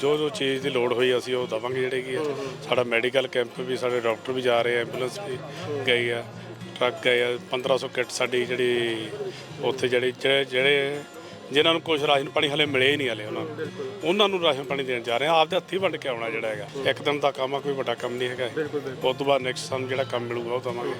ਜੋ ਜੋ ਚੀਜ਼ ਦੀ ਲੋੜ ਹੋਈ ਅਸੀਂ ਉਹ ਦਵਾਂਗੇ ਜਿਹੜੇ ਕੀ ਆ। ਸਾਡਾ ਮੈਡੀਕਲ ਕੈਂਪ ਵੀ ਸਾਡੇ ਡਾਕਟਰ ਵੀ ਜਾ ਰਹੇ ਆ ਐਂਬੂਲੈਂਸ ਵੀ ਗਈ ਆ ਟਰੱਕ ਗਏ ਆ 1500 ਕਿੱਟ ਸਾਡੀ ਜਿਹੜੀ ਉੱਥੇ ਜਿਹੜੀ ਜਿਹੜੇ ਜਿਨ੍ਹਾਂ ਨੂੰ ਕੁਝ ਰਾਸ਼ਨ ਪਾਣੀ ਹਲੇ ਮਿਲੇ ਹੀ ਨਹੀਂ ਹਲੇ ਉਹਨਾਂ ਨੂੰ। ਉਹਨਾਂ ਨੂੰ ਰਾਸ਼ਨ ਪਾਣੀ ਦੇਣ ਜਾ ਰਹੇ ਆ। ਆਪਦੇ ਹੱਥੀਂ ਵੰਡ ਕੇ ਆਉਣਾ ਜਿਹੜਾ ਹੈਗਾ। ਇੱਕ ਦਿਨ ਦਾ ਕੰਮ ਆ ਕੋਈ ਵੱਡਾ ਕੰਮ ਨਹੀਂ ਹੈਗਾ। ਉਸ ਤੋਂ ਬਾਅਦ ਨੈਕਸਟ ਸਾਨੂੰ ਜਿਹੜਾ ਕੰਮ ਮਿਲੂਗਾ ਉਹ ਦਵਾਂਗੇ।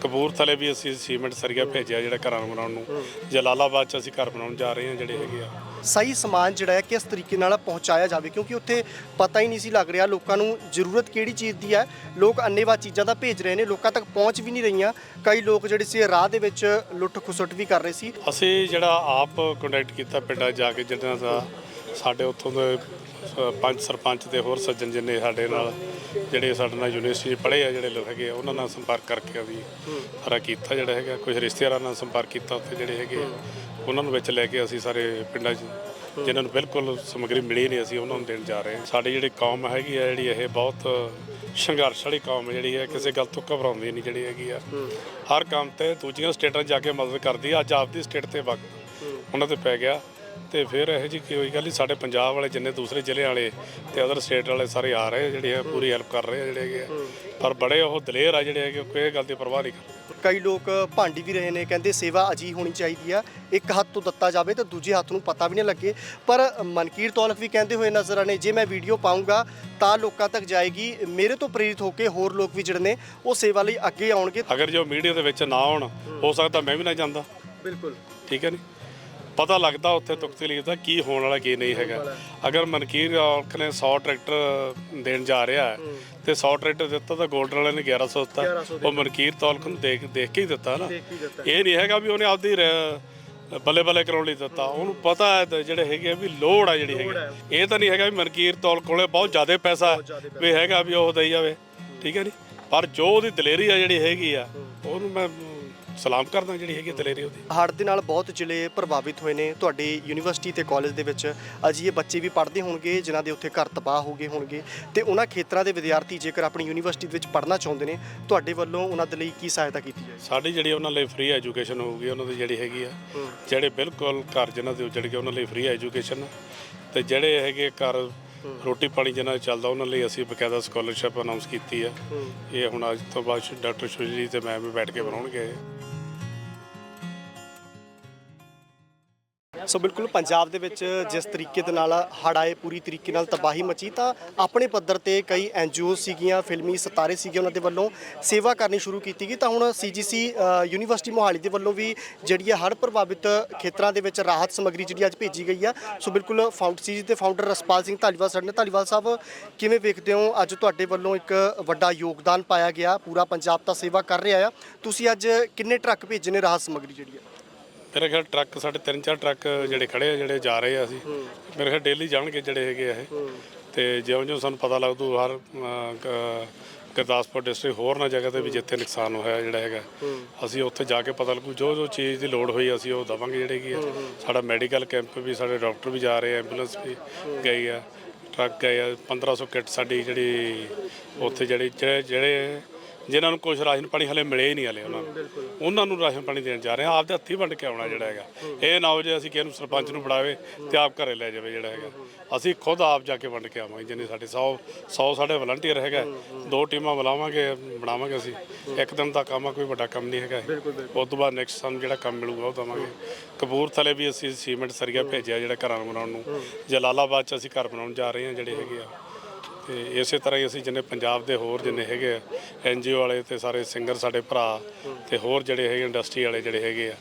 ਕਪੂਰਥਲੇ ਵੀ ਅਸੀਂ ਸੀਮੈਂਟ ਸਰੀਆ ਭੇਜਿਆ ਜਿਹੜਾ ਘਰਾਂ ਨੂੰ ਬਣਾਉਣ ਨੂੰ। ਜਲਾਲਾਬਾਦ ਚ ਅਸੀਂ ਘਰ ਬਣਾਉਣ ਜਾ ਰਹੇ ਹਾਂ ਜਿਹੜੇ ਹੈਗੇ ਆ। ਸਹੀ ਸਮਾਨ ਜਿਹੜਾ ਹੈ ਕਿਸ ਤਰੀਕੇ ਨਾਲ ਪਹੁੰਚਾਇਆ ਜਾਵੇ, ਕਿਉਂਕਿ ਉੱਥੇ ਪਤਾ ਹੀ ਨਹੀਂ ਸੀ ਲੱਗ ਰਿਹਾ ਲੋਕਾਂ ਨੂੰ ਜ਼ਰੂਰਤ ਕਿਹੜੀ ਚੀਜ਼ ਦੀ ਹੈ। ਲੋਕ ਅੰਨੇਵਾ ਚੀਜ਼ਾਂ ਦਾ ਭੇਜ ਰਹੇ ਨੇ, ਲੋਕਾਂ ਤੱਕ ਪਹੁੰਚ ਵੀ ਨਹੀਂ ਰਹੀਆਂ। ਕਈ ਲੋਕ ਜਿਹੜੇ ਸੀ, ਰਾਹ ਦੇ ਵਿੱਚ ਲੁੱਟ ਖੁਸੁੱਟ ਵੀ ਕਰ ਰਹੇ ਸੀ। ਅਸੀਂ ਜਿਹੜਾ ਆਪ ਕੰਟੈਕਟ ਕੀਤਾ ਪਿੰਡਾਂ 'ਚ ਜਾ ਕੇ ਜਿਨ੍ਹਾਂ ਦਾ ਸਾਡੇ ਉੱਥੋਂ ਦੇ ਪੰਚ ਸਰਪੰਚ ਤੇ ਹੋਰ ਸੱਜਣ ਜਿੰਨੇ ਸਾਡੇ ਨਾਲ ਜਿਹੜੇ ਸਾਡੇ ਨਾਲ ਯੂਨੀਵਰਸਿਟੀ ਪੜ੍ਹੇ ਆ ਜਿਹੜੇ ਲੋਕ ਹੈਗੇ ਆ ਉਹਨਾਂ ਨਾਲ ਸੰਪਰਕ ਕਰਕੇ ਅਸੀਂ ਸਾਰਾ ਕੀਤਾ ਜਿਹੜਾ ਹੈਗਾ। ਕੁਝ ਰਿਸ਼ਤੇਦਾਰਾਂ ਨਾਲ ਸੰਪਰਕ ਕੀਤਾ ਉੱਥੇ ਜਿਹੜੇ ਹੈਗੇ ਆ। ਉਹਨਾਂ ਨੂੰ ਵਿੱਚ ਲੈ ਕੇ ਅਸੀਂ ਸਾਰੇ ਪਿੰਡਾਂ 'ਚ ਜਿਨ੍ਹਾਂ ਨੂੰ ਬਿਲਕੁਲ ਸਮੱਗਰੀ ਮਿਲੀ ਨਹੀਂ ਅਸੀਂ ਉਹਨਾਂ ਨੂੰ ਦੇਣ ਜਾ ਰਹੇ ਹਾਂ। ਸਾਡੀ ਜਿਹੜੀ ਕੌਮ ਹੈਗੀ ਆ ਜਿਹੜੀ ਇਹ ਬਹੁਤ ਸੰਘਰਸ਼ ਵਾਲੀ ਕੌਮ ਜਿਹੜੀ ਹੈ ਕਿਸੇ ਗੱਲ ਤੋਂ ਘਬਰਾਉਂਦੀ ਨਹੀਂ ਜਿਹੜੀ ਹੈਗੀ ਆ। ਹਰ ਕੰਮ ਤੇ ਦੂਜੀਆਂ ਸਟੇਟਾਂ 'ਚ ਜਾ ਕੇ ਮਦਦ ਕਰਦੀ ਆ ਅੱਜ ਆਪਦੀ ਸਟੇਟ ਤੇ ਵਕਤ। ਉਹਨਾਂ ਤੇ ਪੈ ਗਿਆ। ਤੇ ਫਿਰ ਇਹੋ ਜਿਹੀ ਕੋਈ ਗੱਲ ਨਹੀਂ ਸਾਡੇ ਪੰਜਾਬ ਵਾਲੇ ਜਿੰਨੇ ਦੂਸਰੇ ਜ਼ਿਲ੍ਹੇ ਵਾਲੇ ਤੇ ਅਦਰ ਸਟੇਟ ਵਾਲੇ ਸਾਰੇ ਆ ਰਹੇ ਜਿਹੜੇ ਆ ਪੂਰੀ ਹੈਲਪ ਕਰ ਰਹੇ ਆ ਜਿਹੜੇ ਹੈਗੇ ਆ। ਪਰ ਬੜੇ ਉਹ ਦਲੇਰ ਆ ਜਿਹੜੇ ਹੈਗੇ ਕੋਈ ਇਹ ਗੱਲ ਦੀ ਪਰਵਾਹ ਨਹੀਂ ਕਰਦੇ। ਕਈ ਲੋਕ ਭਾਂਡੀ ਵੀ ਰਹੇ ਨੇ ਕਹਿੰਦੇ ਸੇਵਾ ਅਜੀ ਹੋਣੀ ਚਾਹੀਦੀ ਆ ਇੱਕ ਹੱਥ ਤੋਂ ਦਿੱਤਾ ਜਾਵੇ ਤੇ ਦੂਜੇ ਹੱਥ ਨੂੰ ਪਤਾ ਵੀ ਨਾ ਲੱਗੇ। ਪਰ ਮਨਕੀਰ ਤੌਲਖ ਵੀ ਕਹਿੰਦੇ ਹੋਏ ਨਜ਼ਰ ਆਨੇ ਜੇ ਮੈਂ ਵੀਡੀਓ ਪਾਉਂਗਾ ਤਾਂ ਲੋਕਾਂ ਤੱਕ ਜਾਏਗੀ ਮੇਰੇ ਤੋਂ ਪ੍ਰੇਰਿਤ ਹੋ ਕੇ ਹੋਰ ਲੋਕ ਵੀ ਜਿਹੜੇ ਨੇ ਉਹ ਸੇਵਾ ਲਈ ਅੱਗੇ ਆਉਣਗੇ। ਅਗਰ ਜੋ ਮੀਡੀਆ ਦੇ ਵਿੱਚ ਨਾ ਆਉਣ ਹੋ ਸਕਦਾ ਮੈਂ ਵੀ ਨਾ ਜਾਂਦਾ। ਬਿਲਕੁਲ। ਠੀਕ ਹੈ ਨਹੀਂ ਪਤਾ ਲੱਗਦਾ ਉੱਥੇ ਤੁਕਤੀ ਲਈ ਦਾ ਕੀ ਹੋਣ ਵਾਲਾ ਕੀ ਨਹੀਂ ਹੈਗਾ। ਅਗਰ ਮਨਕੀਰ ਔਲਖ ਨੇ 100 ਟਰੈਕਟਰ ਦੇਣ ਜਾ ਰਿਹਾ ਹੈ ਤੇ 100 ਟਰੈਕਟਰ ਦਿੱਤਾ ਤਾਂ ਗੋਲਡਰ ਵਾਲੇ ਨੇ 1100 ਦਿੱਤਾ। 1100 ਉਹ ਮਨਕੀਰ ਤੌਲਖ ਨੂੰ ਦੇਖ ਦੇਖ ਕੇ ਹੀ ਦਿੱਤਾ ਨਾ। ਇਹ ਨਹੀਂ ਹੈਗਾ ਵੀ ਉਹਨੇ ਆਪਦੀ ਬੱਲੇ ਬੱਲੇ ਕਰਾਉਣ ਲਈ ਦਿੱਤਾ। ਉਹਨੂੰ ਪਤਾ ਹੈ ਜਿਹੜੇ ਹੈਗੇ ਆ ਵੀ ਲੋੜ ਆ ਜਿਹੜੀ ਹੈਗੀ। ਇਹ ਤਾਂ ਨਹੀਂ ਹੈਗਾ ਵੀ ਮਨਕੀਰ ਤੌਲ ਕੋਲੇ ਬਹੁਤ ਜ਼ਿਆਦਾ ਪੈਸਾ ਵੀ ਹੈਗਾ ਵੀ ਉਹ ਦੇਈ ਜਾਵੇ। ਠੀਕ ਹੈ ਨਹੀਂ ਪਰ ਜੋ ਉਹਦੀ ਦਲੇਰੀ ਆ ਜਿਹੜੀ ਹੈਗੀ ਆ ਉਹਨੂੰ ਮੈਂ ਸਲਾਮ ਕਰਦਾ ਜਿਹੜੀ ਹੈਗੀ ਦਲੇਰੀ ਉਹਦੀ। ਹੜ੍ਹ ਦੇ ਨਾਲ ਬਹੁਤ ਜ਼ਿਲ੍ਹੇ ਪ੍ਰਭਾਵਿਤ ਹੋਏ ਨੇ। ਤੁਹਾਡੇ ਯੂਨੀਵਰਸਿਟੀ ਤੇ ਕਾਲਜ ਦੇ ਵਿੱਚ ਅਜਿਹੇ ਬੱਚੇ ਵੀ ਪੜ੍ਹਦੇ ਹੋਣਗੇ ਜਿਨ੍ਹਾਂ ਦੇ ਉੱਥੇ ਘਰ ਤਬਾਹ ਹੋ ਗਏ ਹੋਣਗੇ। ਤੇ ਉਹਨਾਂ ਖੇਤਰਾਂ ਦੇ ਵਿਦਿਆਰਥੀ ਜੇਕਰ ਆਪਣੀ ਯੂਨੀਵਰਸਿਟੀ ਦੇ ਵਿੱਚ ਪੜ੍ਹਨਾ ਚਾਹੁੰਦੇ ਨੇ ਤੁਹਾਡੇ ਵੱਲੋਂ ਉਹਨਾਂ ਦੇ ਲਈ ਕੀ ਸਹਾਇਤਾ ਕੀਤੀ ਜਾਏ ਸਾਡੀ ਜਿਹੜੀ ਉਹਨਾਂ ਲਈ ਫ੍ਰੀ ਐਜੂਕੇਸ਼ਨ ਹੋਊਗੀ ਉਹਨਾਂ ਦੀ ਜਿਹੜੀ ਹੈਗੀ ਆ ਜਿਹੜੇ ਬਿਲਕੁਲ ਘਰ ਜਿਨ੍ਹਾਂ ਦੇ ਉਜੜ ਗਏ ਉਹਨਾਂ ਲਈ ਫ੍ਰੀ ਐਜੂਕੇਸ਼ਨ ਤੇ ਜਿਹੜੇ ਹੈਗੇ ਘਰ ਰੋਟੀ ਪਾਣੀ ਜਿਨ੍ਹਾਂ ਦਾ ਚੱਲਦਾ ਉਹਨਾਂ ਲਈ ਅਸੀਂ ਬਕਾਇਦਾ ਸਕਾਲਰਸ਼ਿਪ ਅਨਾਉਂਸ ਕੀਤੀ ਆ ਇਹ ਹੁਣ ਅੱਜ ਤੋਂ ਬਾਅਦ ਡਾਕਟਰ ਸੁਸ਼ੀ ਤੇ ਮੈਂ ਵੀ ਬੈਠ ਕੇ ਬਣਾਉਣਗੇ। ਸੋ ਬਿਲਕੁਲ ਪੰਜਾਬ ਦੇ ਵਿੱਚ ਜਿਸ ਤਰੀਕੇ ਦੇ ਨਾਲ ਹੜ੍ਹ ਆਏ, ਪੂਰੀ ਤਰੀਕੇ ਨਾਲ ਤਬਾਹੀ ਮਚੀ, ਤਾਂ ਆਪਣੇ ਪੱਧਰ ਤੇ ਕਈ ਐਨਜੀਓ ਸੀਗੀਆਂ, ਫਿਲਮੀ ਸਿਤਾਰੇ ਸੀਗੇ ਉਹਨਾਂ ਦੇ ਵੱਲੋਂ ਸੇਵਾ ਕਰਨੀ ਸ਼ੁਰੂ ਕੀਤੀ ਗਈ। ਤਾਂ ਹੁਣ ਸੀਜੀਸੀ ਯੂਨੀਵਰਸਿਟੀ ਮੋਹਾਲੀ ਦੇ ਵੱਲੋਂ ਵੀ ਜਿਹੜੀ ਹੈ ਹੜ੍ਹ ਪ੍ਰਭਾਵਿਤ ਖੇਤਰਾਂ ਦੇ ਵਿੱਚ ਰਾਹਤ ਸਮੱਗਰੀ ਜਿਹੜੀ ਅੱਜ ਭੇਜੀ ਗਈ ਆ। ਸੋ ਬਿਲਕੁਲ ਫਾਊਂਡ ਸੀਜੀ ਦੇ ਫਾਊਂਡਰ ਰਸਪਾਲ ਸਿੰਘ ਧਾਲੀਵਾਲ ਸਾਡੇ ਨੇ ਧਾਲੀਵਾਲ ਸਾਹਿਬ, ਕਿਵੇਂ ਵੇਖਦੇ ਹੋ? ਅੱਜ ਤੁਹਾਡੇ ਵੱਲੋਂ ਇੱਕ ਵੱਡਾ ਯੋਗਦਾਨ ਪਾਇਆ ਗਿਆ, ਪੂਰਾ ਪੰਜਾਬ ਤਾਂ ਸੇਵਾ ਕਰ ਰਿਹਾ ਆ। ਤੁਸੀਂ ਅੱਜ ਕਿੰਨੇ ਟਰੱਕ ਭੇਜੇ ਨੇ ਰਾਹਤ ਸਮੱਗਰੀ ਜਿਹੜੀ ਹੈ ਮੇਰੇ ਖਿਆਲ ਟਰੱਕ ਸਾਡੇ ਤਿੰਨ ਚਾਰ ਟਰੱਕ ਜਿਹੜੇ ਖੜੇ ਆ ਜਿਹੜੇ ਜਾ ਰਹੇ ਆ ਅਸੀਂ। ਮੇਰੇ ਖਿਆਲ ਡੇਲੀ ਜਾਣਗੇ ਜਿਹੜੇ ਹੈਗੇ ਆ ਇਹ। ਤੇ ਜਿਉਂ-ਜਿਉਂ ਸਾਨੂੰ ਪਤਾ ਲੱਗਦੂ ਹਰ ਗ- ਗੁਰਦਾਸਪੁਰ ਡਿਸਟ੍ਰਿਕਟ ਹੋਰ ਨਾ ਜਗ੍ਹਾ ਤੇ ਵੀ ਜਿੱਥੇ ਨੁਕਸਾਨ ਹੋਇਆ ਜਿਹੜਾ ਹੈਗਾ। ਅਸੀਂ ਉੱਥੇ ਜਾ ਕੇ ਪਤਾ ਲੱਗੂ ਜੋ ਜੋ ਚੀਜ਼ ਦੀ ਲੋੜ ਹੋਈ ਅਸੀਂ ਉਹ ਦਵਾਂਗੇ ਜਿਹੜੇ ਕੀ ਆ। ਸਾਡਾ ਮੈਡੀਕਲ ਕੈਂਪ ਵੀ ਸਾਡੇ ਡਾਕਟਰ ਵੀ ਜਾ ਰਹੇ ਆ ਐਂਬੂਲੈਂਸ ਵੀ ਗਈ ਆ ਟਰੱਕ ਗਏ ਆ 1500 ਕਿੱਟ ਸਾਡੀ ਜਿਹੜੀ ਉੱਥੇ ਜਿਹੜੇ ਜਿਹੜੇ- ਜਿਹੜੇ ਜਿਨ੍ਹਾਂ ਨੂੰ ਕੁਝ ਰਾਸ਼ਨ ਪਾਣੀ ਹਲੇ ਮਿਲੇ ਹੀ ਨਹੀਂ ਹਲੇ ਉਹਨਾਂ ਨੂੰ। ਉਹਨਾਂ ਨੂੰ ਰਾਸ਼ਨ ਪਾਣੀ ਦੇਣ ਜਾ ਰਹੇ ਆ ਆਪਦੇ ਹੱਥੀਂ ਵੰਡ ਕੇ ਆਉਣਾ ਜਿਹੜਾ ਹੈਗਾ। ਇਹ ਨਾ ਹੋ ਜੇ ਅਸੀਂ ਕਿਸੇ ਨੂੰ ਸਰਪੰਚ ਨੂੰ ਫੜਾਵੇ ਤੇ ਆਪ ਘਰੇ ਲੈ ਜਾਵੇ ਜਿਹੜਾ ਹੈਗਾ। ਅਸੀਂ ਖੁਦ ਆਪ ਜਾ ਕੇ ਵੰਡ ਕੇ ਆਵਾਂਗੇ। ਜਿੰਨੇ ਸਾਡੇ 100 100 ਸਾਡੇ ਵਲੰਟੀਅਰ ਹੈਗਾ। ਦੋ ਟੀਮਾਂ ਬੁਲਾਵਾਂਗੇ ਬਣਾਵਾਂਗੇ ਅਸੀਂ। ਇੱਕ ਦਿਨ ਦਾ ਕੰਮ ਆ ਕੋਈ ਵੱਡਾ ਕੰਮ ਨਹੀਂ ਹੈਗਾ। ਉਸ ਤੋਂ ਬਾਅਦ ਨੈਕਸਟ ਸਾਨੂੰ ਜਿਹੜਾ ਕੰਮ ਮਿਲੂਗਾ ਉਹ ਦਵਾਂਗੇ। ਕਪੂਰਥਲੇ ਵੀ ਅਸੀਂ ਸੀਮੈਂਟ ਸਰੀਆ ਭੇਜਿਆ ਜਿਹੜਾ ਘਰਾਂ ਨੂੰ ਬਣਾਉਣ ਨੂੰ। ਜਲਾਲਾਬਾਦ ਚ ਅਸੀਂ ਘਰ ਬਣਾਉਣ ਜਾ ਰਹੇ ਹਾਂ ਜਿਹੜੇ ਹੈਗੇ ਆ। ਤੇ ਇਸੇ ਤਰ੍ਹਾਂ ਹੀ ਅਸੀਂ ਜਿੰਨੇ ਪੰਜਾਬ ਦੇ ਹੋਰ ਜਿੰਨੇ ਹੈਗੇ ਆ ਐਨਜੀਓ ਵਾਲੇ ਤੇ ਸਾਰੇ ਸਿੰਗਰ ਸਾਡੇ ਭਰਾ ਤੇ ਹੋਰ ਜਿਹੜੇ ਹੈਗੇ ਇੰਡਸਟਰੀ ਵਾਲੇ ਜਿਹੜੇ ਹੈਗੇ ਆ,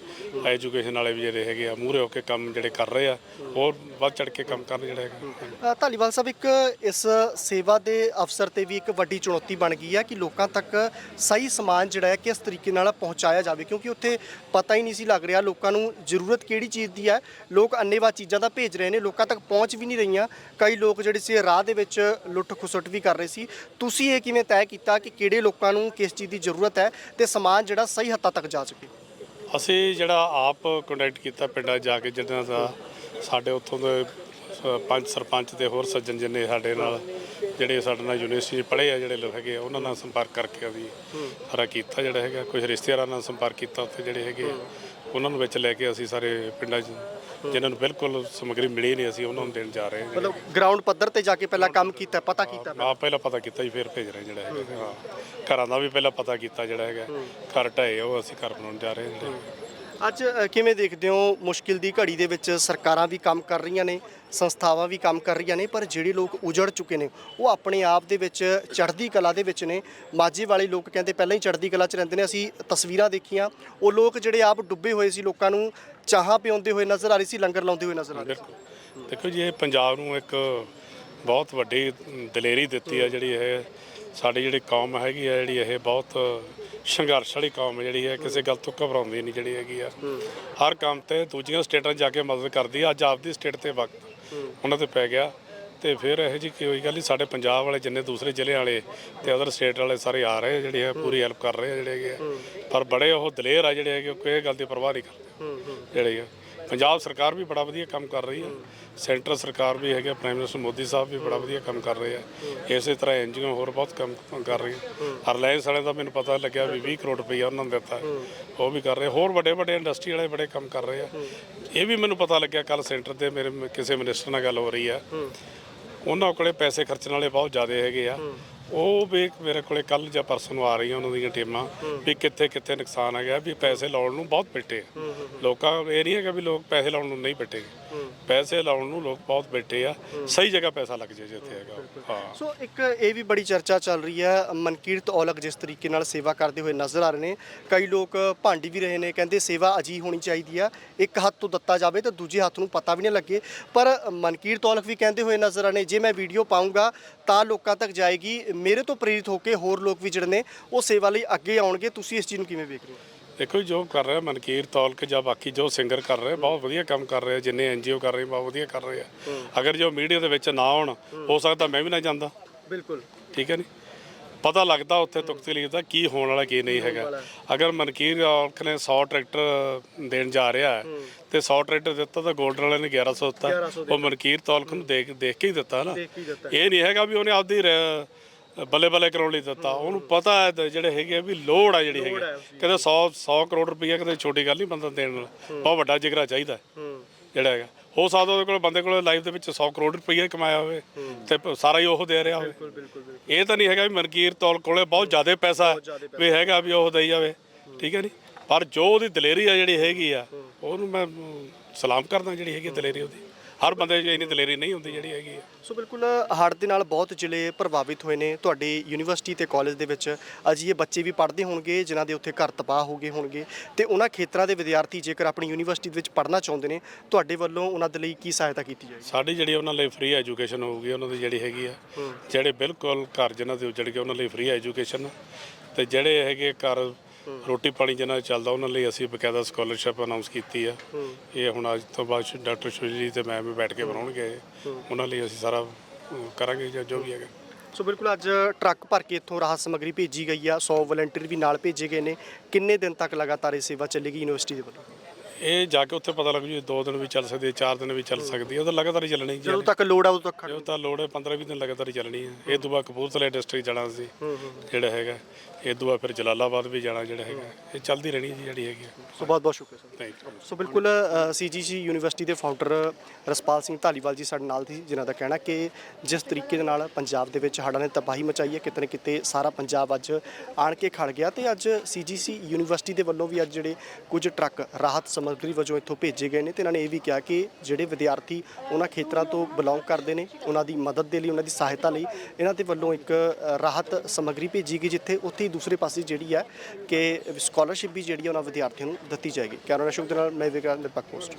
ਐਜੂਕੇਸ਼ਨ ਵਾਲੇ ਵੀ ਜਿਹੜੇ ਹੈਗੇ ਆ, ਮੂਹਰੇ ਹੋ ਕੇ ਕੰਮ ਜਿਹੜੇ ਕਰ ਰਹੇ ਆ, ਹੋਰ ਵੱਧ ਚੜ ਕੇ ਕੰਮ ਕਰਨ ਜਿਹੜਾ ਹੈਗਾ ਧਾਲੀਵਾਲ ਸਾਹਿਬ, ਇੱਕ ਇਸ ਸੇਵਾ ਦੇ ਅਫਸਰ ਤੇ ਵੀ ਇੱਕ ਵੱਡੀ ਚੁਣੌਤੀ ਬਣ ਗਈ ਆ ਕਿ ਲੋਕਾਂ ਤੱਕ ਸਹੀ ਸਮਾਨ ਜਿਹੜਾ ਹੈ ਕਿਸ ਤਰੀਕੇ ਨਾਲ ਪਹੁੰਚਾਇਆ ਜਾਵੇ, ਕਿਉਂਕਿ ਉੱਥੇ ਪਤਾ ਹੀ ਨਹੀਂ ਸੀ ਲੱਗ ਰਿਹਾ ਲੋਕਾਂ ਨੂੰ ਜ਼ਰੂਰਤ ਕਿਹੜੀ ਚੀਜ਼ ਦੀ ਹੈ। ਲੋਕ ਅੰਨੇਵਾ ਚੀਜ਼ਾਂ ਦਾ ਭੇਜ ਰਹੇ ਨੇ, ਲੋਕਾਂ ਤੱਕ ਪਹੁੰਚ ਵੀ ਨਹੀਂ ਰਹੀਆਂ। ਕਈ ਲੋਕ ਜਿਹੜੇ ਸੀ ਰਾਹ ਦੇ ਵਿੱਚ ਲੁੱਟ ਖੁਸੁੱਟ ਵੀ ਕਰ ਰਹੇ ਸੀ। ਤੁਸੀਂ ਇਹ ਕਿਵੇਂ ਤੈਅ ਕੀਤਾ ਕਿ ਕਿਹੜੇ ਲੋਕਾਂ ਨੂੰ ਕਿਸ ਚੀਜ਼ ਦੀ ਜ਼ਰੂਰਤ ਹੈ ਤੇ ਸਮਾਨ ਜਿਹੜਾ ਸਹੀ ਹੱਦਾਂ ਤੱਕ ਜਾ ਸਕੇ? ਅਸੀਂ ਜਿਹੜਾ ਆਪ ਕੰਟੈਕਟ ਕੀਤਾ ਪਿੰਡਾਂ ਜਾ ਕੇ ਜਿਨ੍ਹਾਂ ਦਾ ਸਾਡੇ ਉੱਥੋਂ ਦੇ ਪੰਚ ਸਰਪੰਚ ਤੇ ਹੋਰ ਸੱਜਣ ਜਿੰਨੇ ਸਾਡੇ ਨਾਲ ਜਿਹੜੇ ਸਾਡੇ ਨਾਲ ਯੂਨੀਵਰਸਿਟੀ ਪੜ੍ਹੇ ਆ ਜਿਹੜੇ ਲੋਕ ਹੈਗੇ ਆ, ਉਹਨਾਂ ਨਾਲ ਸੰਪਰਕ ਕਰਕੇ ਅਸੀਂ ਸਾਰਾ ਕੀਤਾ ਜਿਹੜਾ ਹੈਗਾ। ਕੁਝ ਰਿਸ਼ਤੇਦਾਰਾਂ ਨਾਲ ਸੰਪਰਕ ਕੀਤਾ ਉੱਥੇ ਜਿਹੜੇ ਹੈਗੇ ਆ। ਉਹਨਾਂ ਨੂੰ ਵਿੱਚ ਲੈ ਕੇ ਅਸੀਂ ਸਾਰੇ ਪਿੰਡਾਂ 'ਚ ਜਿਨ੍ਹਾਂ ਨੂੰ ਬਿਲਕੁਲ ਸਮੱਗਰੀ ਮਿਲੀ ਨਹੀਂ ਅਸੀਂ ਉਹਨਾਂ ਨੂੰ ਦੇਣ ਜਾ ਰਹੇ ਹਾਂ। ਮਤਲਬ ਗਰਾਊਂਡ ਪੱਧਰ ਤੇ ਜਾ ਕੇ ਪਹਿਲਾਂ ਕੰਮ ਕੀਤਾ ਪਤਾ ਕੀਤਾ ਆ ਪਹਿਲਾਂ ਪਤਾ ਕੀਤਾ ਜੀ ਫਿਰ ਭੇਜ ਰਹੇ ਜਿਹੜਾ ਹੈਗਾ। ਹਾਂ ਘਰਾਂ ਦਾ ਵੀ ਪਹਿਲਾਂ ਪਤਾ ਕੀਤਾ ਜਿਹੜਾ ਹੈਗਾ। ਘਰ ਢਾਏ ਉਹ ਅਸੀਂ ਘਰ ਬਣਾਉਣ ਜਾ ਰਹੇ ਹਾਂ। ਜਿਹੜੇ ਅੱਜ ਕਿਵੇਂ ਦੇਖਦੇ ਹੋ ਮੁਸ਼ਕਿਲ ਦੀ ਘੜੀ ਦੇ ਵਿੱਚ ਸਰਕਾਰਾਂ ਵੀ ਕੰਮ ਕਰ ਰਹੀਆਂ ਨੇ, ਸੰਸਥਾਵਾਂ ਵੀ ਕੰਮ ਕਰ ਰਹੀਆਂ ਨੇ, ਪਰ ਜਿਹੜੇ ਲੋਕ ਉਜੜ ਚੁੱਕੇ ਨੇ, ਉਹ ਆਪਣੇ ਆਪ ਦੇ ਵਿੱਚ ਚੜ੍ਹਦੀ ਕਲਾ ਦੇ ਵਿੱਚ ਨੇ। ਮਾਝੇ ਵਾਲੇ ਲੋਕ ਕਹਿੰਦੇ ਪਹਿਲਾਂ ਹੀ ਚੜ੍ਹਦੀ ਕਲਾ 'ਚ ਰਹਿੰਦੇ ਨੇ, ਅਸੀਂ ਤਸਵੀਰਾਂ ਦੇਖੀਆਂ। ਉਹ ਲੋਕ ਜਿਹੜੇ ਆਪ ਡੁੱਬੇ ਹੋਏ ਸੀ ਲੋਕਾਂ ਨੂੰ ਚਾਹਾਂ ਪਿਆਉਂਦੇ ਹੋਏ ਨਜ਼ਰ ਆ ਰਹੀ ਸੀ, ਲੰਗਰ ਲਾਉਂਦੇ ਹੋਏ ਨਜ਼ਰ ਆ ਰਹੇ ਸੀ। ਦੇਖੋ ਜੀ, ਇਹ ਪੰਜਾਬ ਨੂੰ ਇੱਕ ਬਹੁਤ ਵੱਡੀ ਦਲੇਰੀ ਦਿੱਤੀ ਹੈ, ਜਿਹੜੀ ਇਹ ਸਾਡੀ ਜਿਹੜੀ ਕੌਮ ਹੈਗੀ ਹੈ ਜਿਹੜੀ ਇਹ ਬਹੁਤ ਸੰਘਰਸ਼ ਵਾਲੀ ਕੌਮ ਹੈ ਜਿਹੜੀ ਹੈ ਕਿਸੇ ਗੱਲ ਤੋਂ ਘਬਰਾਉਂਦੀ ਨਹੀਂ ਜਿਹੜੀ ਹੈਗੀ ਆ। ਹਰ ਕੰਮ ਤੇ ਦੂਜੀਆਂ ਸਟੇਟਾਂ 'ਚ ਜਾ ਕੇ ਮਦਦ ਕਰਦੀ ਆ ਅੱਜ ਆਪਦੀ ਸਟੇਟ ਤੇ ਵਕਤ ਉਹਨਾਂ ਤੇ ਪੈ ਗਿਆ। ਤੇ ਫਿਰ ਇਹੋ ਜੀ ਕੋਈ ਗੱਲ ਨਹੀਂ ਸਾਡੇ ਪੰਜਾਬ ਵਾਲੇ ਜਿੰਨੇ ਦੂਸਰੇ ਜ਼ਿਲ੍ਹੇ ਵਾਲੇ ਤੇ ਅਦਰ ਸਟੇਟ ਵਾਲੇ ਸਾਰੇ ਆ ਰਹੇ ਆ ਜਿਹੜੇ ਆ ਪੂਰੀ ਹੈਲਪ ਕਰ ਰਹੇ ਆ ਜਿਹੜੇ ਹੈਗੇ ਆ। ਪਰ ਬੜੇ ਉਹ ਦਲੇਰ ਆ ਜਿਹੜੇ ਹੈਗੇ ਉਹ ਕੋਈ ਗੱਲ ਦੀ ਪਰਵਾਹ ਨਹੀਂ ਕਰਦੇ ਜਿਹੜੇ ਆ। ਪੰਜਾਬ ਸਰਕਾਰ ਵੀ ਬੜਾ ਵਧੀਆ ਕੰਮ ਕਰ ਰਹੀ ਹੈ। ਸੈਂਟਰ ਸਰਕਾਰ ਵੀ ਹੈਗੇ ਪ੍ਰਾਈਮ ਮਿਨਿਸਟਰ ਮੋਦੀ ਸਾਹਿਬ ਵੀ ਬੜਾ ਵਧੀਆ ਕੰਮ ਕਰ ਰਹੇ ਆ ਇਸੇ ਤਰ੍ਹਾਂ ਐਨਜੀਓ ਹੋਰ ਬਹੁਤ ਕੰਮ ਕਰ ਰਹੀਆਂ ਰਿਲਾਇੰਸ ਵਾਲੇ ਦਾ ਮੈਨੂੰ ਪਤਾ ਲੱਗਿਆ ਵੀ 20 ਕਰੋੜ ਰੁਪਈਆ ਉਹਨਾਂ ਨੂੰ ਦਿੱਤਾ ਉਹ ਵੀ ਕਰ ਰਹੇ ਹੋਰ ਵੱਡੇ ਵੱਡੇ ਇੰਡਸਟਰੀ ਵਾਲੇ ਬੜੇ ਕੰਮ ਕਰ ਰਹੇ ਆ ਇਹ ਵੀ ਮੈਨੂੰ ਪਤਾ ਲੱਗਿਆ ਕੱਲ ਸੈਂਟਰ ਤੇ ਮੇਰੇ ਕਿਸੇ ਮਿਨਿਸਟਰ ਨਾਲ ਗੱਲ ਹੋ ਰਹੀ ਆ ਉਹਨਾਂ ਕੋਲੇ ਪੈਸੇ ਖਰਚਣ ਵਾਲੇ ਬਹੁਤ ਜ਼ਿਆਦਾ ਹੈਗੇ ਆ। ਉਹ ਵੀ ਮੇਰੇ ਕੋਲੇ ਕੱਲ ਜਾਂ ਪਰਸੋਂ ਨੂੰ ਆ ਰਹੀਆਂ ਉਹਨਾਂ ਦੀਆਂ ਟੀਮਾਂ ਵੀ ਕਿੱਥੇ ਕਿੱਥੇ ਨੁਕਸਾਨ ਆ ਗਿਆ ਵੀ ਪੈਸੇ ਲਾਉਣ ਨੂੰ ਬਹੁਤ ਆ। ਲੋਕਾਂ ਇਹ ਨਹੀਂ ਹੈਗਾ ਵੀ ਲੋਕ ਪੈਸੇ ਲਾਉਣ ਨੂੰ ਨਹੀਂ ਬੈਠੇ ਪੈਸੇ ਲਾਉਣ ਨੂੰ ਲੋਕ ਬਹੁਤ ਬੈਠੇ ਆ। ਸਹੀ ਜਗ੍ਹਾ ਪੈਸਾ ਲੱਗ ਜੇ ਜਿੱਥੇ ਹੈਗਾ। ਹਾਂ। ਸੋ ਇੱਕ ਇਹ ਵੀ ਬੜੀ ਚਰਚਾ ਚੱਲ ਰਹੀ ਹੈ ਮਨਕੀਰਤ ਔਲਖ ਜਿਸ ਤਰੀਕੇ ਨਾਲ ਸੇਵਾ ਕਰਦੇ ਹੋਏ ਨਜ਼ਰ ਆ ਰਹੇ ਨੇ। ਕਈ ਲੋਕ ਭਾਂਡੀ ਵੀ ਰਹੇ ਨੇ ਕਹਿੰਦੇ ਸੇਵਾ ਅਜੀ ਹੋਣੀ ਚਾਹੀਦੀ ਆ ਇੱਕ ਹੱਥ ਤੋਂ ਦਿੱਤਾ ਜਾਵੇ ਤੇ ਦੂਜੇ ਹੱਥ ਨੂੰ ਪਤਾ ਵੀ ਨਾ ਲੱਗੇ। ਪਰ ਮਨਕੀਰਤ ਔਲਖ ਵੀ ਕਹਿੰਦੇ ਹੋਏ ਨਜ਼ਰ ਆਨੇ ਜੇ ਮੈਂ ਵੀਡੀਓ ਪਾਉਂਗਾ ਤਾਂ ਲੋਕਾਂ ਤੱਕ ਜਾਏਗੀ ਮੇਰੇ ਤੋਂ ਪ੍ਰੇਰਿਤ ਹੋ ਕੇ ਹੋਰ ਲੋਕ ਵੀ ਜਿਹੜੇ ਨੇ ਉਹ ਸੇਵਾ ਲਈ ਅੱਗੇ ਆਉਣਗੇ। ਤੁਸੀਂ ਇਸ ਚੀਜ਼ ਨੂੰ ਕਿਵੇਂ ਵੇਖ ਰਹੇ ਹੋ? ਦੇਖੋ ਜੀ, ਕਰ ਰਿਹਾ ਮਨਕੀਰ ਤੌਲਕ ਜਾਂ ਬਾਕੀ ਜੋ ਸਿੰਗਰ ਕਰ ਰਹੇ ਬਹੁਤ ਵਧੀਆ ਕੰਮ ਕਰ ਰਹੇ ਜਿੰਨੇ ਐਨਜੀਓ ਕਰ ਰਹੇ ਬਹੁਤ ਵਧੀਆ ਕਰ ਰਹੇ ਆ। ਅਗਰ ਜੋ ਮੀਡੀਆ ਦੇ ਵਿੱਚ ਨਾ ਆਉਣ ਹੋ ਸਕਦਾ ਮੈਂ ਵੀ ਨਾ ਜਾਂਦਾ। ਬਿਲਕੁਲ। ਠੀਕ ਹੈ ਨਹੀਂ ਪਤਾ ਲੱਗਦਾ ਉੱਥੇ ਤੁਕ ਤਕਲੀਫ ਦਾ ਕੀ ਹੋਣ ਵਾਲਾ ਕੀ ਨਹੀਂ ਹੈਗਾ। ਅਗਰ ਮਨਕੀਰ ਔਲਖ ਨੇ 100 ਟਰੈਕਟਰ ਦੇਣ ਜਾ ਰਿਹਾ ਹੈ ਤੇ 100 ਟਰੈਕਟਰ ਦਿੱਤਾ ਤਾਂ ਗੋਲਡਨ ਵਾਲੇ ਨੇ 1100 ਦਿੱਤਾ। 1100 ਉਹ ਮਨਕੀਰ ਤੌਲਖ ਨੂੰ ਦੇਖ ਦੇਖ ਕੇ ਹੀ ਦਿੱਤਾ ਨਾ। ਇਹ ਨਹੀਂ ਹੈਗਾ ਵੀ ਉਹਨੇ ਆਪਦੀ ਬੱਲੇ ਬੱਲੇ ਕਰਾਉਣ ਲਈ ਦਿੱਤਾ। ਉਹਨੂੰ ਪਤਾ ਹੈ ਤੇ ਜਿਹੜੇ ਹੈਗੇ ਆ ਵੀ ਲੋੜ ਆ ਜਿਹੜੀ ਹੈਗੀ। ਕਦੇ 100 100 ਕਰੋੜ ਰੁਪਈਆ ਕਦੇ ਛੋਟੀ ਗੱਲ ਨਹੀਂ ਬੰਦਾ ਦੇਣ ਨਾਲ ਬਹੁਤ ਵੱਡਾ ਜਿਗਰਾ ਚਾਹੀਦਾ ਹੈ, ਜਿਹੜਾ ਹੈਗਾ। ਹੋ ਸਕਦਾ ਉਹਦੇ ਕੋਲ ਬੰਦੇ ਕੋਲ ਲਾਈਫ ਦੇ ਵਿੱਚ 100 ਕਰੋੜ ਰੁਪਈਆ ਕਮਾਇਆ ਹੋਵੇ ਤੇ ਪ- ਸਾਰਾ ਹੀ ਉਹ ਦੇ ਰਿਹਾ ਹੋਵੇ। ਬਿਲਕੁਲ ਬਿਲਕੁਲ ਬਿਲਕੁਲ। ਇਹ ਤਾਂ ਨਹੀਂ ਹੈਗਾ ਵੀ ਮਨਕੀਰ ਤੌਲ ਕੋਲੇ ਬਹੁਤ ਜ਼ਿਆਦਾ ਪੈਸਾ ਹੈ, ਵੀ ਹੈਗਾ ਵੀ ਉਹ ਦੇਈ ਜਾਵੇ। ਠੀਕ ਹੈ ਨਹੀਂ ਪਰ ਜੋ ਉਹਦੀ ਦਲੇਰੀ ਆ ਜਿਹੜੀ ਹੈਗੀ ਆ ਉਹਨੂੰ ਮੈਂ ਅਮ, ਸਲਾਮ ਕਰਦਾ ਜਿਹੜੀ ਹੈਗੀ ਦਲੇਰੀ ਉਹਦੀ। ਹਰ ਬੰਦੇ 'ਚ ਇੰਨੀ ਦਲੇਰੀ ਨਹੀਂ ਹੁੰਦੀ ਜਿਹੜੀ ਹੈਗੀ ਆ। ਸੋ ਬਿਲਕੁਲ ਹੜ੍ਹ ਦੇ ਨਾਲ ਬਹੁਤ ਜ਼ਿਲ੍ਹੇ ਪ੍ਰਭਾਵਿਤ ਹੋਏ ਨੇ। ਤੁਹਾਡੀ ਯੂਨੀਵਰਸਿਟੀ ਤੇ ਕਾਲਜ ਦੇ ਵਿੱਚ ਅਜਿਹੇ ਬੱਚੇ ਵੀ ਪੜ੍ਹਦੇ ਹੋਣਗੇ ਜਿਨ੍ਹਾਂ ਦੇ ਉੱਥੇ ਘਰ ਤਬਾਹ ਹੋ ਗਏ ਹੋਣਗੇ। ਤੇ ਉਹਨਾਂ ਖੇਤਰਾਂ ਦੇ ਵਿਦਿਆਰਥੀ ਜੇਕਰ ਆਪਣੀ ਯੂਨੀਵਰਸਿਟੀ ਦੇ ਵਿੱਚ ਪੜ੍ਹਨਾ ਚਾਹੁੰਦੇ ਨੇ ਤੁਹਾਡੇ ਵੱਲੋਂ ਉਹਨਾਂ ਦੇ ਲਈ ਕੀ ਸਹਾਇਤਾ ਕੀਤੀ ਜਾਏਗੀ? ਸਾਡੀ ਜਿਹੜੀ ਉਹਨਾਂ ਲਈ ਫ੍ਰੀ ਐਜੂਕੇਸ਼ਨ ਹੋਊਗੀ ਉਹਨਾਂ ਦੀ ਜਿਹੜੀ ਹੈਗੀ ਆ ਜਿਹੜੇ ਬਿਲਕੁਲ ਘਰ ਜਿਨ੍ਹਾਂ ਦੇ ਉੱਜੜ ਗਏ ਉਹਨਾਂ ਲਈ ਫ੍ਰੀ ਐਜੂਕੇਸ਼ਨ ਤੇ ਜਿਹੜੇ ਹੈਗੇ ਘਰ ਰੋਟੀ ਪਾਣੀ ਜਿਨ੍ਹਾਂ ਦਾ ਚੱਲਦਾ ਉਹਨਾਂ ਲਈ ਅਸੀਂ ਬਕਾਇਦਾ ਸਕਾਲਰਸ਼ਿਪ ਅਨਾਉਂਸ ਕੀਤੀ ਆ। ਇਹ ਹੁਣ ਅੱਜ ਤੋਂ ਬਾਅਦ ਡਾਕਟਰ ਸ਼ੁਜਲੀ ਤੇ ਮੈਂ ਵੀ ਬੈਠ ਕੇ ਬਣਾਉਣਗੇ। ਉਹਨਾਂ ਲਈ ਅਸੀਂ ਸਾਰਾ ਕਰਾਂਗੇ ਜਾਂ ਜੋ ਵੀ ਹੈਗਾ। ਸੋ ਬਿਲਕੁਲ ਅੱਜ ਟਰੱਕ ਭਰ ਕੇ ਇੱਥੋਂ ਰਾਹਤ ਸਮੱਗਰੀ ਭੇਜੀ ਗਈ ਆ। 100 ਵਲੰਟੀਅਰ ਵੀ ਨਾਲ ਭੇਜੇ ਗਏ ਨੇ। ਕਿੰਨੇ ਦਿਨ ਤੱਕ ਲਗਾਤਾਰ ਇਹ ਸੇਵਾ ਚੱਲੇਗੀ ਯੂਨੀਵਰਸਿਟੀ ਦੇ ਵੱਲੋਂ? ਇਹ ਜਾ ਕੇ ਉੱਥੇ ਪਤਾ ਲੱਗ ਜੂ ਦੋ ਦਿਨ ਵੀ ਚੱਲ ਸਕਦੀ ਹੈ ਚਾਰ ਦਿਨ ਵੀ ਚੱਲ ਸਕਦੀ ਹੈ। ਉਹ ਤਾਂ ਲਗਾਤਾਰ ਹੀ ਚੱਲਣੀ ਜੀ। ਜਦੋਂ ਤੱਕ ਲੋੜ ਆ ਉਦੋਂ ਤੱਕ ਜੋ ਤਾਂ ਲੋੜ ਹੈ 15 20 ਦਿਨ ਲਗਾਤਾਰ ਹੀ ਚੱਲਣੀ ਹੈ। ਇਹ ਤੋਂ ਬਾਅਦ ਕਪੂਰਥਲੇ ਡਿਸਟ੍ਰਿਕਟ ਜਾਣਾ ਸੀ ਜਿਹੜਾ ਹੈਗਾ। ਇਹ ਤੋਂ ਬਾਅਦ ਫਿਰ ਜਲਾਲਾਬਾਦ ਵੀ ਜਾਣਾ ਜਿਹੜਾ ਹੈਗਾ। ਇਹ ਚੱਲਦੀ ਰਹਿਣੀ ਜੀ ਜਿਹੜੀ ਹੈਗੀ ਸੋ ਬਹੁਤ ਬਹੁਤ ਸ਼ੁਕਰੀਆ ਸਰ। ਥੈਂਕ ਯੂ ਸੋ ਬਿਲਕੁਲ ਸੀਜੀਸੀ ਯੂਨੀਵਰਸਿਟੀ ਦੇ ਫਾਊਂਡਰ ਰਸਪਾਲ ਸਿੰਘ ਧਾਲੀਵਾਲ ਜੀ ਸਾਡੇ ਨਾਲ ਸੀ ਜਿਨ੍ਹਾਂ ਦਾ ਕਹਿਣਾ ਕਿ ਜਿਸ ਤਰੀਕੇ ਦੇ ਨਾਲ ਪੰਜਾਬ ਦੇ ਵਿੱਚ ਹੜ੍ਹਾਂ ਨੇ ਤਬਾਹੀ ਮਚਾਈ ਹੈ ਕਿਤੇ ਨਾ ਕਿਤੇ ਸਾਰਾ ਪੰਜਾਬ ਅੱਜ ਆਣ ਕੇ ਖੜ ਗਿਆ ਤੇ ਅੱਜ ਸੀਜੀਸੀ ਯੂਨੀਵਰਸਿਟੀ ਦੇ ਵੱਲੋਂ ਵੀ ਅੱਜ ਜਿਹੜੇ ਕੁਝ ਟਰੱਕ ਰਾਹਤ ਸਮੱਗਰੀ ਵਜੋਂ ਇੱਥੋਂ ਭੇਜੇ ਗਏ ਨੇ ਤੇ ਇਹਨਾਂ ਨੇ ਇਹ ਵੀ ਕਿਹਾ ਕਿ ਜਿਹੜੇ ਵਿਦਿਆਰਥੀ ਉਹਨਾਂ ਖੇਤਰਾਂ ਤੋਂ ਬਿਲੋਂਗ ਕਰਦੇ ਨੇ ਉਹਨਾਂ ਦੀ ਮਦਦ ਦੇ ਲਈ ਉਹਨਾਂ ਦੀ ਸਹਾਇਤਾ ਲਈ ਇਹਨਾਂ ਦੇ ਵੱਲੋਂ ਇੱਕ ਰਾਹਤ ਸਮੱਗਰੀ ਭੇਜੀ ਗਈ ਜਿੱਥੇ ਉੱਥੇ ਹੀ ਦੂਸਰੇ ਪਾਸੇ ਜਿਹੜੀ ਹੈ ਕਿ ਸਕਾਲਰਸ਼ਿਪ ਵੀ ਜਿਹੜੀ ਹੈ ਉਹਨਾਂ ਵਿਦਿਆਰਥੀਆਂ ਨੂੰ ਦਿੱਤੀ ਜਾਏਗੀ। ਕੈਰੋਨਾ ਸ਼ੁਕ ਦੇ ਨਾਲ ਮੈਂ ਵਿਕਰਾਂਤ ਨਿਰਪੱਖ ਪੋਸਟ।